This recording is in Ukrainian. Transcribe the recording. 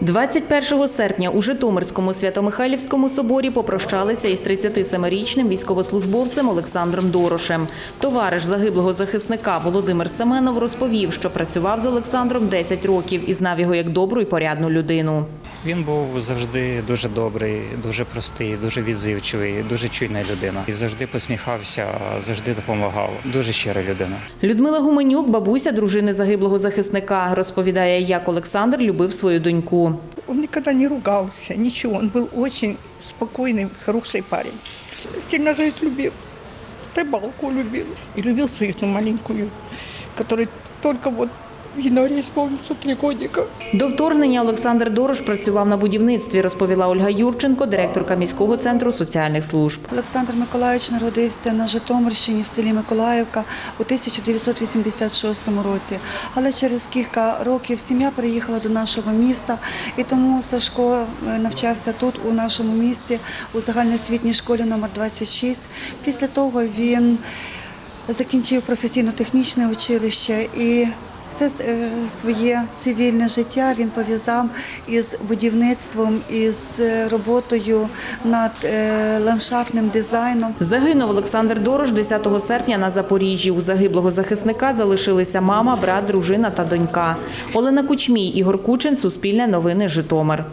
21 серпня у Житомирському Свято-Михайлівському соборі попрощалися із 37-річним військовослужбовцем Олександром Дорошем. Товариш загиблого захисника Володимир Семенов розповів, що працював з Олександром 10 років і знав його як добру і порядну людину. Він був завжди дуже добрий, дуже простий, дуже відзивчивий, дуже чуйна людина. І завжди посміхався, завжди допомагав. Дуже щира людина. Людмила Гуменюк, бабуся дружини загиблого захисника, розповідає, як Олександр любив свою доньку. Он никогда не ругался, ничего. Он был очень спокойный, хороший парень. Сильно жизнь любил, рыбалку любил. И любил свою эту маленькую, которой только вот в январе исполнится три годика. До вторгнення Олександр Дорош працював на будівництві, розповіла Ольга Юрченко, директорка міського центру соціальних служб. Олександр Миколаївич народився на Житомирщині в селі Миколаївка у 1986 році. Але через кілька років сім'я переїхала до нашого міста, і тому Сашко е, навчався тут, у нашому місті, у загальноосвітній школі номер 26. Після того він закінчив професійно-технічне училище і все е, своє цивільне життя він пов'язав із будівництвом, із е, роботою над е, ландшафтним дизайном. Загинув Олександр Дорош 10 серпня на Запоріжжі. У загиблого захисника залишилися мама, брат, дружина та донька. Олена Кучмій, Ігор Кучин, Суспільне новини, Житомир.